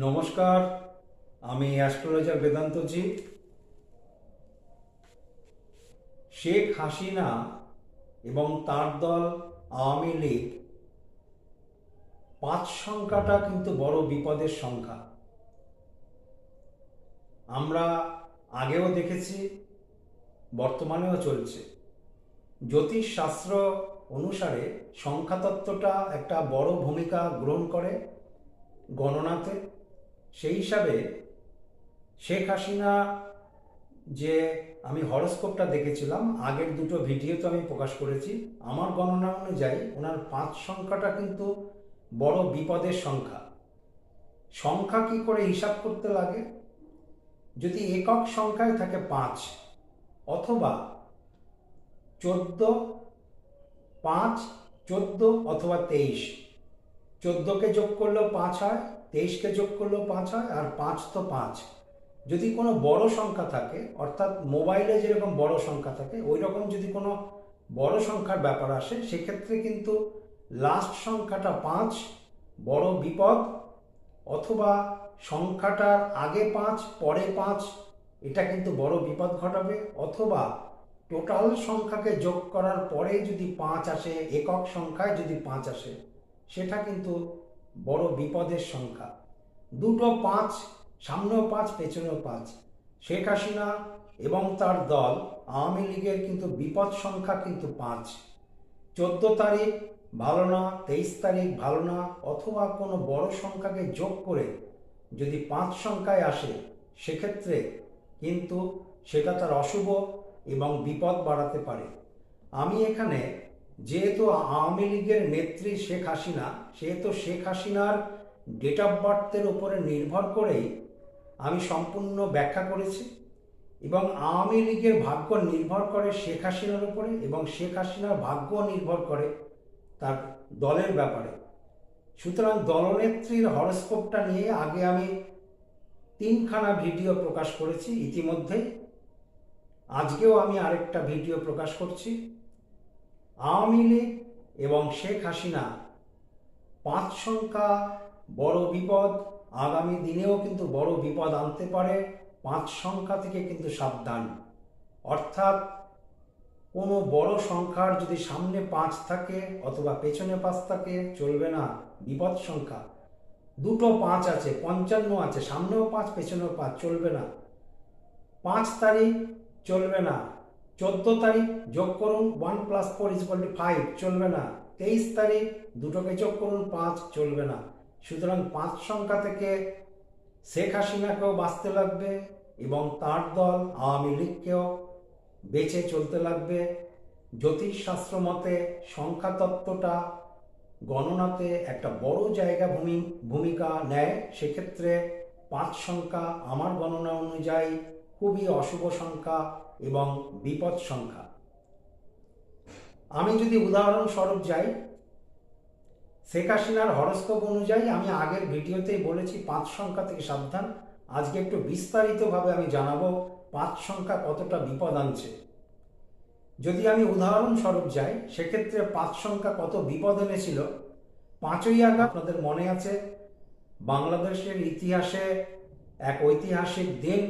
নমস্কার, আমি অ্যাস্ট্রোলজার বেদান্তজি। শেখ হাসিনা এবং তার দল আওয়ামী লীগ পাঁচ সংখ্যাটা কিন্তু বড় বিপদের সংখ্যা। আমরা আগেও দেখেছি, বর্তমানেও চলছে। জ্যোতিষ শাস্ত্র অনুসারে সংখ্যাতত্ত্বটা একটা বড় ভূমিকা গ্রহণ করে গণনাতে। সেই হিসাবে শেখ হাসিনা যে আমি হরস্কোপটা দেখেছিলাম, আগের দুটো ভিডিও তো আমি প্রকাশ করেছি। আমার গণনা অনুযায়ী ওনার পাঁচ সংখ্যাটা কিন্তু বড় বিপদের সংখ্যা। সংখ্যা কি করে হিসাব করতে লাগে? যদি একক সংখ্যায় থাকে পাঁচ, অথবা চোদ্দ, পাঁচ, চোদ্দ অথবা তেইশ, চোদ্দোকে যোগ করলেও পাঁচ হয় তেইশকে যোগ করলেও পাঁচ হয়, আর পাঁচ তো পাঁচ। যদি কোনো বড় সংখ্যা থাকে, অর্থাৎ মোবাইলে যেরকম বড় সংখ্যা থাকে ওই রকম যদি কোনো বড় সংখ্যার ব্যাপার আসে, সেক্ষেত্রে কিন্তু লাস্ট সংখ্যাটা পাঁচ, বড় বিপদ, অথবা সংখ্যাটার আগে পাঁচ, পরে পাঁচ, এটা কিন্তু বড় বিপদ ঘটাবে, অথবা টোটাল সংখ্যাকে যোগ করার পরে যদি পাঁচ আসে, একক সংখ্যায় যদি পাঁচ আসে, সেটা কিন্তু বড় বিপদের সংখ্যা। দুটো পাঁচ, সামনেও পাঁচ, পেছনেও পাঁচ। শেখ হাসিনা এবং তার দল আওয়ামী লীগের কিন্তু বিপদ সংখ্যা কিন্তু পাঁচ। চোদ্দ তারিখ ভালো না, তেইশ তারিখ ভালো না, অথবা কোনো বড় সংখ্যাকে যোগ করে যদি পাঁচ সংখ্যায় আসে, সেক্ষেত্রে কিন্তু সেটা তার অশুভ এবং বিপদ বাড়াতে পারে। আমি এখানে যেহেতু আওয়ামী লীগের নেত্রী শেখ হাসিনা, সেহেতু শেখ হাসিনার ডেট অফ বার্থের উপরে নির্ভর করেই আমি সম্পূর্ণ ব্যাখ্যা করেছি এবং আওয়ামী লীগের ভাগ্য নির্ভর করে শেখ হাসিনার উপরে এবং শেখ হাসিনার ভাগ্য নির্ভর করে তার দলের ব্যাপারে। সুতরাং দলনেত্রীর হরস্কোপটা নিয়ে আগে আমি তিনখানা ভিডিও প্রকাশ করেছি ইতিমধ্যেই। আজকেও আমি আরেকটা ভিডিও প্রকাশ করছি। আওয়ামী লীগ এবং শেখ হাসিনা পাঁচ সংখ্যা বড় বিপদ, আগামী দিনেও কিন্তু বড় বিপদ আনতে পারে, পাঁচ সংখ্যা থেকে কিন্তু সাবধান। অর্থাৎ কোনো বড় সংখ্যার যদি সামনে পাঁচ থাকে অথবা পেছনে পাঁচ থাকে, চলবে না, বিপদ সংখ্যা। দুটো পাঁচ আছে, পঞ্চান্ন আছে, সামনেও পাঁচ, পেছনেও পাঁচ, চলবে না। পাঁচ তারিখ চলবে না চোদ্দ তারিখ যোগ করুন one plus four is to five, চলবে না। তেইশ তারিখ দুটোকে যোগ করুন, পাঁচ, চলবে না। সুতরাং পাঁচ সংখ্যা থেকে শেখ হাসিনাকেও বাঁচতে লাগবে এবং তার দল আওয়ামী লীগকেও বেঁচে চলতে লাগবে। জ্যোতিষশাস্ত্র মতে সংখ্যাতত্ত্বটা গণনাতে একটা বড় জায়গা ভূমি, ভূমিকা নেয়। সেক্ষেত্রে পাঁচ সংখ্যা আমার গণনা অনুযায়ী খুবই অশুভ সংখ্যা। এবং বিপদ সংখ্যা। আমি যদি উদাহরণস্বরূপ যাই, শেখ হাসিনার হরস্কোপ অনুযায়ী আমি আগের ভিডিওতেই বলেছি পাঁচ সংখ্যা থেকে সাবধান। আজকে একটু বিস্তারিতভাবে আমি জানাব পাঁচ সংখ্যা কতটা বিপদ আনছে। যদি আমি উদাহরণস্বরূপ যাই, সেক্ষেত্রে পাঁচ সংখ্যা কত বিপদ এনেছিল? পাঁচই আগস্ট আপনাদের মনে আছে, বাংলাদেশের ইতিহাসে এক ঐতিহাসিক দিন।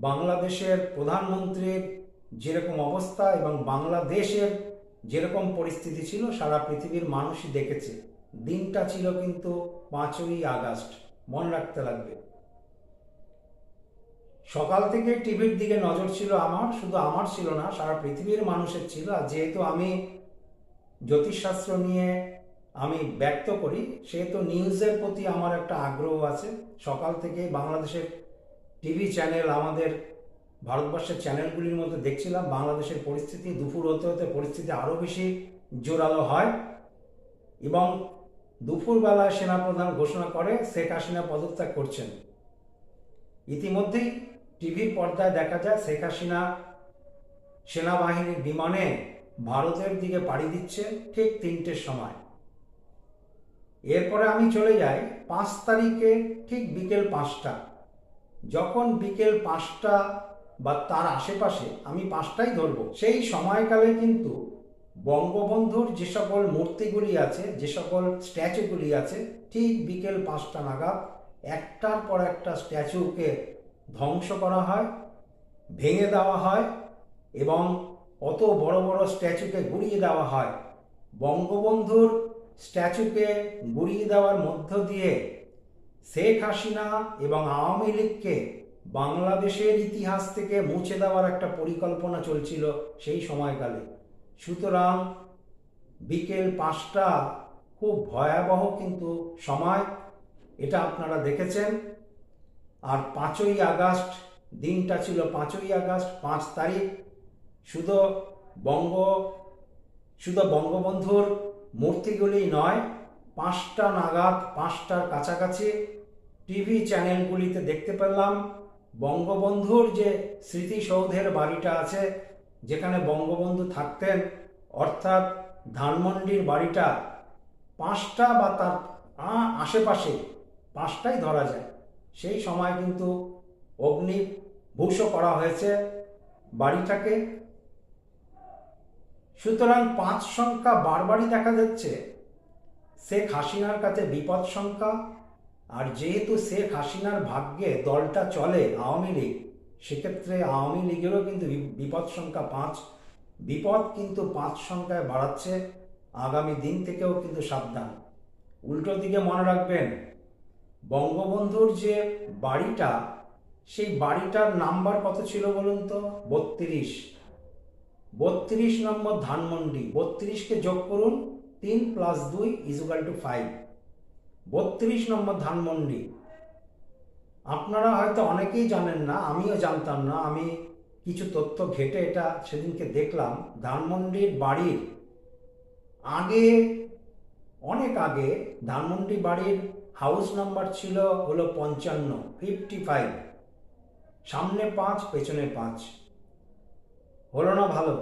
বাংলাদেশের প্রধানমন্ত্রীর যেরকম অবস্থা এবং বাংলাদেশের যেরকম পরিস্থিতি ছিল, সারা পৃথিবীর মানুষই দেখেছে। দিনটা ছিল কিন্তু পাঁচই আগস্ট। মনে রাখতে লাগবে। সকাল থেকে টিভির দিকে নজর ছিল আমার, শুধু আমার ছিল না, সারা পৃথিবীর মানুষের ছিল। আর যেহেতু আমি জ্যোতিষশাস্ত্র নিয়ে আমি ব্যক্ত করি, সেহেতু নিউজের প্রতি আমার একটা আগ্রহ আছে। সকাল থেকে বাংলাদেশের টিভি চ্যানেল আমাদের ভারতবর্ষের চ্যানেলগুলির মধ্যে দেখছিলাম। বাংলাদেশের পরিস্থিতি, দুপুর হতে হতে পরিস্থিতি আরও বেশি জোরালো হয় এবং দুপুরবেলায় সেনাপ্রধান ঘোষণা করে শেখ হাসিনা পদত্যাগ করছেন। ইতিমধ্যেই টিভির পর্দায় দেখা যায় শেখ হাসিনা সেনাবাহিনীর বিমানে ভারতের দিকে পাড়ি দিচ্ছে ঠিক তিনটের সময়। এরপরে আমি চলে যাই পাঁচ তারিখে ঠিক বিকেল পাঁচটা। যখন বিকেল পাঁচটা বা তার আশেপাশে আমি পাঁচটাই ধরবো, সেই সময়কালে কিন্তু বঙ্গবন্ধুর যে সকল মূর্তিগুলি আছে, যে সকল স্ট্যাচুগুলি আছে, ঠিক বিকেল পাঁচটা নাগাদ একটার পর একটা স্ট্যাচুকে ধ্বংস করা হয়, ভেঙে দেওয়া হয় এবং অত বড় বড় স্ট্যাচুকে গুড়িয়ে দেওয়া হয়। বঙ্গবন্ধুর স্ট্যাচুকে গুড়িয়ে দেওয়ার মধ্য দিয়ে শেখ হাসিনা এবং আওয়ামী লীগকে বাংলাদেশের ইতিহাস থেকে মুছে দেওয়ার একটা পরিকল্পনা চলছিল সেই সময়কালে। সুতরাং বিকেল পাঁচটা খুব ভয়াবহ কিন্তু সময়, এটা আপনারা দেখেছেন। আর পাঁচই আগস্ট, দিনটা ছিল পাঁচই আগস্ট, পাঁচ তারিখ। শুধু বঙ্গ, শুধু বঙ্গবন্ধুর মূর্তিগুলি নয় পাঁচটা নাগাদ পাঁচটার কাছাকাছি টিভি চ্যানেলগুলিতে দেখতে পেলাম। বঙ্গবন্ধুর যে স্মৃতিসৌধের বাড়িটা আছে, যেখানে বঙ্গবন্ধু থাকতেন, অর্থাৎ ধানমন্ডির বাড়িটা, পাঁচটা বা তার আশেপাশে পাঁচটাই ধরা যায়। সেই সময় কিন্তু অগ্নিভূষ করা হয়েছে বাড়িটাকে। সুতরাং পাঁচ সংখ্যা বারবারই দেখা যাচ্ছে। শেখ হাসিনার কাছে বিপদ সংখ্যা আর যেহেতু শেখ হাসিনার ভাগ্যে দলটা চলে আওয়ামী লীগ, সেক্ষেত্রে আওয়ামী লীগেরও কিন্তু বিপদ সংখ্যা পাঁচ। বিপদ কিন্তু পাঁচ সংখ্যায় বাড়াচ্ছে। আগামী দিন থেকেও কিন্তু সাবধান। উল্টো দিকে মনে রাখবেন, বঙ্গবন্ধুর যে বাড়িটা, সেই বাড়িটার নাম্বার কত ছিল বলুন তো? বত্রিশ। বত্রিশ নম্বর ধানমন্ডি। বত্রিশকে যোগ করুন। তিন প্লাস দুই ইজুকাল টু ফাইভ বত্রিশ নম্বর ধানমন্ডি। আপনারা হয়তো অনেকেই জানেন না, আমিও জানতাম না, আমি কিছু তথ্য ঘেটে এটা সেদিনকে দেখলাম। ধানমন্ডির বাড়ির আগে, অনেক আগে ধানমন্ডি বাড়ির হাউস নাম্বার ছিল হলো পঞ্চান্ন ফিফটি ফাইভ সামনে পাঁচ, পেছনে পাঁচ। হলো না ভালো?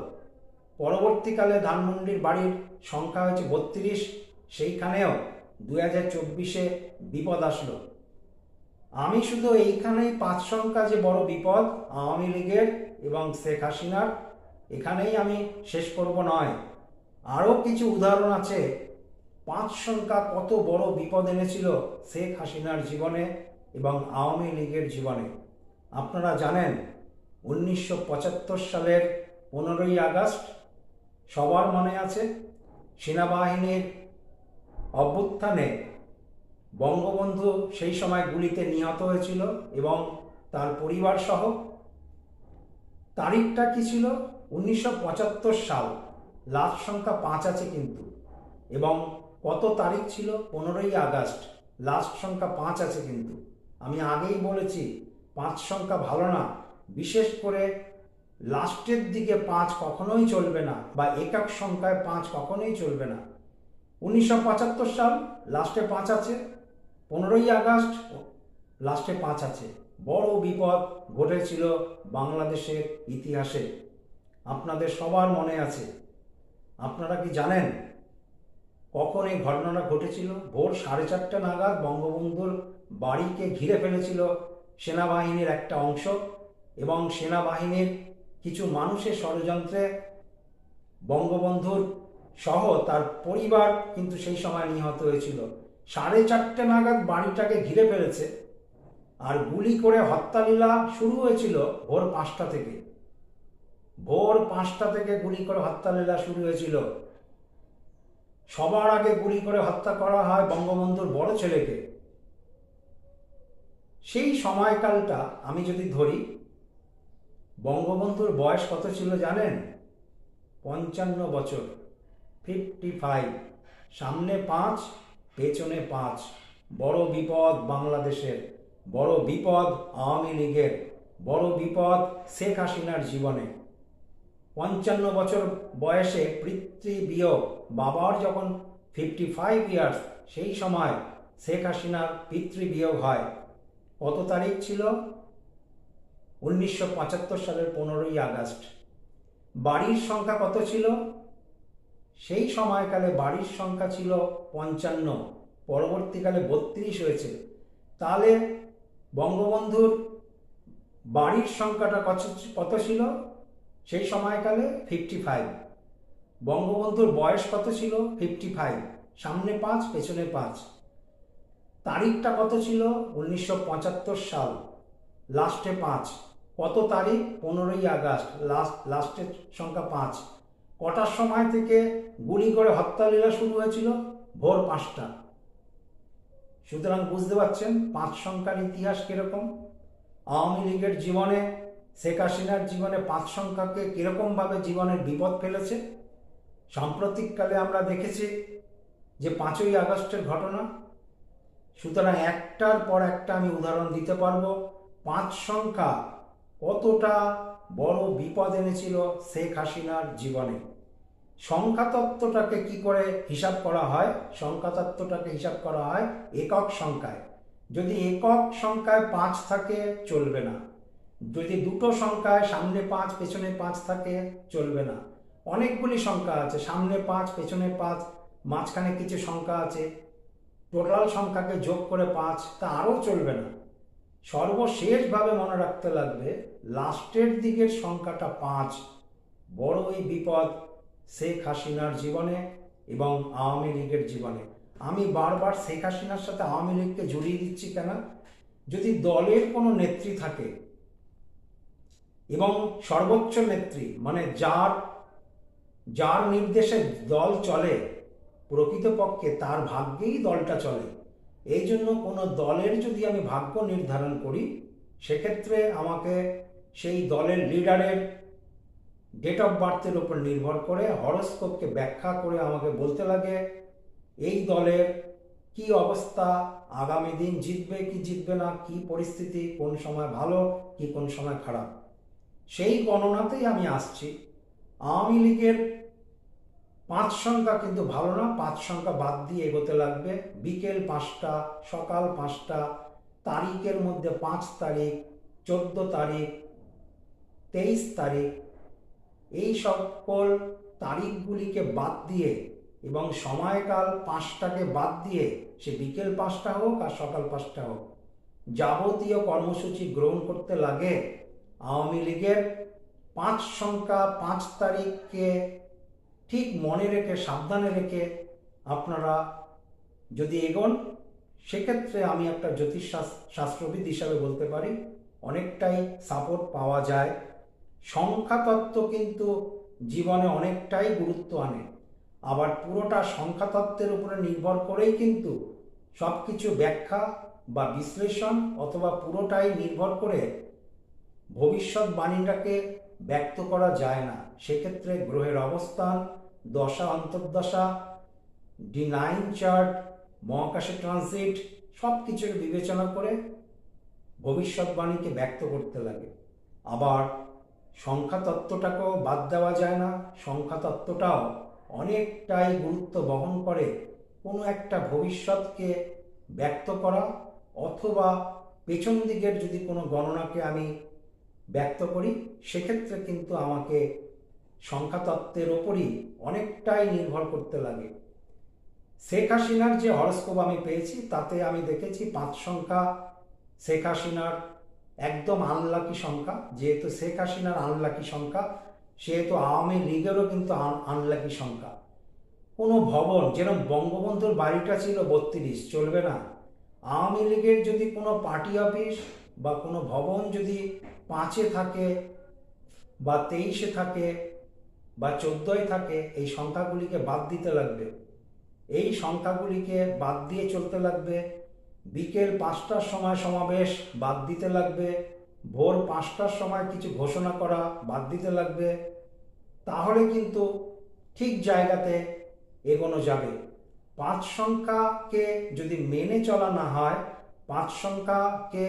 পরবর্তীকালে ধানমন্ডির বাড়ির সংখ্যা হয়েছে বত্রিশ, সেইখানেও দু হাজার চব্বিশে বিপদ আসলো। আমি শুধু এইখানেই পাঁচ সংখ্যা যে বড় বিপদ, আওয়ামী লীগের এবং শেখ হাসিনার, এখানেই আমি শেষ করব নয়। আরও কিছু উদাহরণ আছে। পাঁচ সংখ্যা কত বড় বিপদ এনেছিল শেখ হাসিনার জীবনে এবং আওয়ামী লীগের জীবনে? আপনারা জানেন, উনিশশো পঁচাত্তর সালের পনেরোই আগস্ট সবার মনে আছে? সেনাবাহিনীর অভ্যুত্থানে বঙ্গবন্ধু সেই সময় গুলিতে নিহত হয়েছিল এবং তার পরিবার সহ তারিখটা কি ছিল? উনিশশো পঁচাত্তর সাল। লাস্ট সংখ্যা পাঁচ আছে কিন্তু। এবং কত তারিখ ছিল? পনেরোই আগস্ট। লাস্ট সংখ্যা পাঁচ আছে কিন্তু। আমি আগেই বলেছি, পাঁচ সংখ্যা ভালো না। বিশেষ করে লাস্টের দিকে পাঁচ কখনোই চলবে না বা একক সংখ্যায় পাঁচ কখনোই চলবে না। উনিশশো পঁচাত্তর সাল, লাস্টে পাঁচ আছে। পনেরোই আগস্ট, লাস্টে পাঁচ আছে। বড় বিপদ ঘটেছিল বাংলাদেশের ইতিহাসে। আপনাদের সবার মনে আছে। আপনারা কি জানেন কখন এই ঘটনাটা ঘটেছিল? ভোর সাড়ে চারটে নাগাদ বঙ্গবন্ধুর বাড়িকে ঘিরে ফেলেছিল সেনাবাহিনীর একটা অংশ এবং সেনাবাহিনীর কিছু মানুষের ষড়যন্ত্রে বঙ্গবন্ধুর সহ তার পরিবার কিন্তু সেই সময় নিহত হয়েছিল। সাড়ে চারটে নাগাদ বাড়িটাকে ঘিরে ফেলেছে আর গুলি করে হত্যালীলা শুরু হয়েছিল ভোর পাঁচটা থেকে। ভোর পাঁচটা থেকে গুলি করে হত্যালীলা শুরু হয়েছিল। সবার আগে গুলি করে হত্যা করা হয় বঙ্গবন্ধুর বড় ছেলেকে। সেই সময়কালটা আমি যদি ধরি বঙ্গবন্ধুর বয়স কত ছিল জানেন? পঞ্চান্ন বছর। ফিফটি ফাইভ সামনে পাঁচ, পেছনে পাঁচ। বড় বিপদ বাংলাদেশের, বড় বিপদ আওয়ামী লীগের, বড় বিপদ শেখ হাসিনার জীবনে। পঞ্চান্ন বছর বয়সে পিতৃ বিয়োগ, বাবার যখন ফিফটি ফাইভ ইয়ার্স সেই সময় শেখ হাসিনার পিতৃ বিয়োগ হয়। কত তারিখ ছিল? উনিশশো পঁচাত্তর সালের পনেরোই আগস্ট। বাড়ির সংখ্যা কত ছিল? সেই সময়কালে বাড়ির সংখ্যা ছিল পঞ্চান্ন, পরবর্তীকালে বত্রিশ হয়েছে। তাহলে বঙ্গবন্ধুর বাড়ির সংখ্যাটা কত কত ছিল? সেই সময়কালে ফিফটি ফাইভ বঙ্গবন্ধুর বয়স কত ছিল? ফিফটি ফাইভ সামনে পাঁচ, পেছনে পাঁচ। তারিখটা কত ছিল? উনিশশো পঁচাত্তর সাল। লাস্টে পাঁচ। কত তারিখ? পনেরোই আগস্ট লাস্ট লাস্টের সংখ্যা পাঁচ। কটার সময় থেকে গুলি করে হত্যালীলা শুরু হয়েছিল? ভোর পাঁচটা। সুতরাং বুঝতে পারছেন পাঁচ সংখ্যার ইতিহাস কীরকম? আওয়ামী লীগের জীবনে, শেখ হাসিনার জীবনে পাঁচ সংখ্যাকে কিরকমভাবে জীবনের বিপদ ফেলেছে? সাম্প্রতিককালে আমরা দেখেছি যে পাঁচই আগস্টের ঘটনা। সুতরাং একটার পর একটা আমি উদাহরণ দিতে পারব। পাঁচ সংখ্যা কতটা বড় বিপদ এনেছিল শেখ হাসিনার জীবনে। সংখ্যাতত্ত্বটাকে কি করে হিসাব করা হয়? সংখ্যাতত্ত্বটাকে হিসাব করা হয় একক সংখ্যায়। যদি একক সংখ্যায় পাঁচ থাকে, চলবে না। যদি দুটো সংখ্যায় সামনে পাঁচ, পেছনে পাঁচ থাকে, চলবে না। অনেকগুলি সংখ্যা আছে, সামনে পাঁচ, পেছনে পাঁচ, মাঝখানে কিছু সংখ্যা আছে। টোটাল সংখ্যাকে যোগ করে পাঁচ, তা আরও চলবে না। সর্বশেষভাবে মনে রাখতে লাগবে, লাস্টের দিকের সংখ্যাটা পাঁচ। বড়ই বিপদ শেখ হাসিনার জীবনে এবং আওয়ামী লীগের জীবনে। আমি বারবার শেখ হাসিনার সাথে আওয়ামী লীগকে জড়িয়ে দিচ্ছি কেন? যদি দলের কোনো নেত্রী থাকে এবং সর্বোচ্চ নেত্রী মানে যার যার নির্দেশে দল চলে প্রকৃতপক্ষে, তার ভাগ্যেই দলটা চলে। এই জন্য কোনো দলের যদি আমি ভাগ্য নির্ধারণ করি, সেক্ষেত্রে আমাকে সেই দলের লিডারের ডেট অফ বার্থের উপর নির্ভর করে হরস্কোপকে ব্যাখ্যা করে আমাকে বলতে লাগে, এই দলের কি অবস্থা, আগামী দিন জিতবে কি জিতবে না, কি পরিস্থিতি, কোন সময় ভালো, কি কোন সময় খারাপ। সেই গণনাতেই আমি আসছি। আওয়ামী লীগের পাঁচ সংখ্যা কিন্তু ভালো না, পাঁচ সংখ্যা বাদ দিয়ে এগোতে লাগবে। বিকেল পাঁচটা, সকাল পাঁচটা, তারিখের মধ্যে পাঁচ তারিখ, চোদ্দ তারিখ, তেইশ তারিখ। এই সকল তারিখগুলিকে বাদ দিয়ে এবং সময়কাল পাঁচটাকে বাদ দিয়ে সে বিকেল পাঁচটা হোক আর সকাল পাঁচটা হোক, যাবতীয় কর্মসূচি গ্রহণ করতে লাগে। আওয়ামী লীগের পাঁচ সংখ্যা, পাঁচ তারিখকে ঠিক মনে রেখে, সাবধানে রেখে আপনারা যদি এগোন, সেক্ষেত্রে আমি একটা জ্যোতিষ শাস্ত্রবিদ হিসাবে বলতে পারি, অনেকটাই সাপোর্ট পাওয়া যায়। সংখ্যাতত্ত্ব কিন্তু জীবনে অনেকটাই গুরুত্ব আনে। আবার পুরোটা সংখ্যাতত্ত্বের উপরে নির্ভর করেই কিন্তু সব কিছু ব্যাখ্যা বা বিশ্লেষণ অথবা পুরোটাই নির্ভর করে ভবিষ্যৎবাণীটাকে ব্যক্ত করা যায় না। সেক্ষেত্রে গ্রহের অবস্থান, দশা, অন্তর্দশা ডি নাইন চার্ট, মহাকাশে ট্রানজিট সব কিছুকে বিবেচনা করে ভবিষ্যৎবাণীকে ব্যক্ত করতে লাগে। আবার সংখ্যা তত্ত্বটাকেও বাদ দেওয়া যায় না। সংখ্যা তত্ত্বটাও অনেকটাই গুরুত্ব বহন করে কোনো একটা ভবিষ্যৎকে ব্যক্ত করা অথবা পেছন দিকের যদি কোনো গণনাকে আমি ব্যক্ত করি, সেক্ষেত্রে কিন্তু আমাকে সংখ্যাতত্ত্বের ওপরই অনেকটাই নির্ভর করতে লাগে। শেখ হাসিনার যে হরস্কোপ আমি পেয়েছি, তাতে আমি দেখেছি পাঁচ সংখ্যা, শেখ হাসিনার একদম আনলাকি সংখ্যা, যেহেতু শেখ হাসিনার আনলাকি সংখ্যা, সেহেতু আওয়ামী লীগেরও কিন্তু আনলাকি সংখ্যা। কোনো ভবন, যেরকম বঙ্গবন্ধুর বাড়িটা ছিল বত্রিশ, চলবে না। আওয়ামী লীগের যদি কোনো পার্টি অফিস বা কোনো ভবন যদি পাঁচে থাকে, বা তেইশে থাকে, বা চোদ্দোয় থাকে, এই সংখ্যাগুলিকে বাদ দিতে লাগবে। এই সংখ্যাগুলিকে বাদ দিয়ে চলতে লাগবে, বিকেল পাঁচটার সময় সমাবেশ বাদ দিতে লাগবে, ভোর পাঁচটার সময় কিছু ঘোষণা করা বাদ দিতে লাগবে, তাহলে কিন্তু ঠিক জায়গাতে এগোনো যাবে। পাঁচ সংখ্যাকে যদি মেনে চলা না হয়, পাঁচ সংখ্যাকে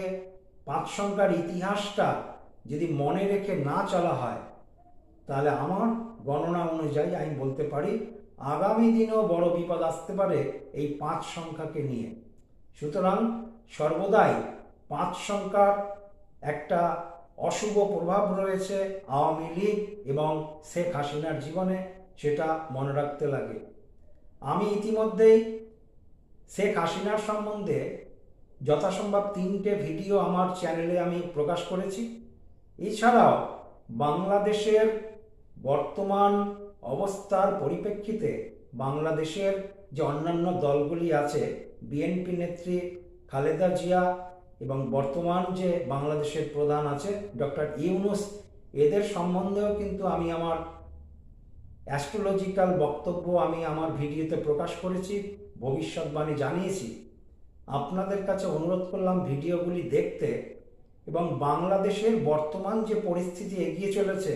পাঁচ সংখ্যার ইতিহাসটা যদি মনে রেখে না চলা হয়, তাহলে আমার গণনা অনুযায়ী আমি বলতে পারি, আগামী দিনেও বড় বিপদ আসতে পারে এই পাঁচ সংখ্যাকে নিয়ে। সুতরাং সর্বদাই পাঁচ সংখ্যার একটা অশুভ প্রভাব রয়েছে আওয়ামী লীগ এবং শেখ হাসিনার জীবনে, সেটা মনে রাখতে লাগে। আমি ইতিমধ্যেই শেখ হাসিনার সম্বন্ধে যথাসম্ভব তিনটে ভিডিও আমার চ্যানেলে আমি প্রকাশ করেছি। এছাড়াও বাংলাদেশের বর্তমান অবস্থার পরিপ্রেক্ষিতে বাংলাদেশের যে অন্যান্য দলগুলি আছে, বিএনপি নেত্রী খালেদা জিয়া এবং বর্তমান যে বাংলাদেশের প্রধান আছে, ডক্টর ইউনুস, এদের সম্বন্ধেও কিন্তু আমি আমার অ্যাস্ট্রোলজিক্যাল বক্তব্য আমি আমার ভিডিওতে প্রকাশ করেছি, ভবিষ্যৎবাণী জানিয়েছি। আপনাদের কাছে অনুরোধ করলাম ভিডিওগুলি দেখতে এবং বাংলাদেশের বর্তমান যে পরিস্থিতি এগিয়ে চলেছে,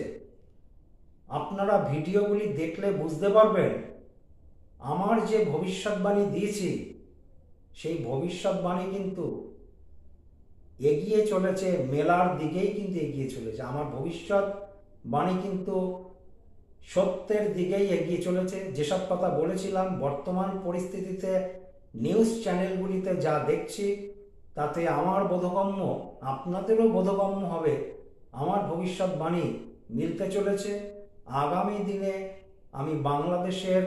আপনারা ভিডিওগুলি দেখলে বুঝতে পারবেন, আমার যে ভবিষ্যৎবাণী দিয়েছি, সেই ভবিষ্যৎবাণী কিন্তু এগিয়ে চলেছে, মেলার দিকেই কিন্তু এগিয়ে চলেছে। আমার ভবিষ্যৎ বাণী কিন্তু সত্যের দিকেই এগিয়ে চলেছে। যেসব কথা বলেছিলাম, বর্তমান পরিস্থিতিতে নিউজ চ্যানেলগুলিতে যা দেখছি, তাতে আমার বোধগম্য, আপনাদেরও বোধগম্য হবে। আমার ভবিষ্যৎবাণী মিলতে চলেছে। আগামী দিনে আমি বাংলাদেশের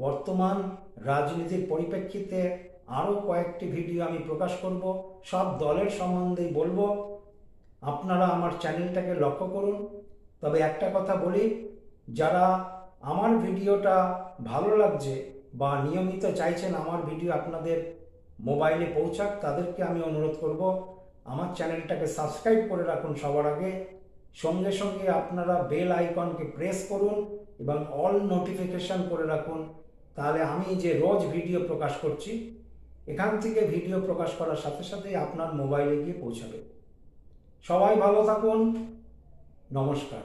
বর্তমান রাজনীতির পরিপ্রেক্ষিতে আরও কয়েকটি ভিডিও আমি প্রকাশ করব। সব দলের সম্বন্ধেই বলব। আপনারা আমার চ্যানেলটাকে লক্ষ্য করুন। তবে একটা কথা বলি, যারা আমার ভিডিওটা ভালো লাগছে বা নিয়মিত চাইছেন আমার ভিডিও আপনাদের মোবাইলে পৌঁছাক, তাদেরকে আমি অনুরোধ করব, আমার চ্যানেলটাকে সাবস্ক্রাইব করে রাখুন সবার আগে। সঙ্গে সঙ্গে আপনারা বেল আইকনকে প্রেস করুন এবং অল নোটিফিকেশন করে রাখুন। তাহলে আমি যে রোজ ভিডিও প্রকাশ করছি, এখান থেকে ভিডিও প্রকাশ করার সাথে সাথে আপনার মোবাইলে গিয়ে পৌঁছাবে। সবাই ভালো থাকুন। নমস্কার।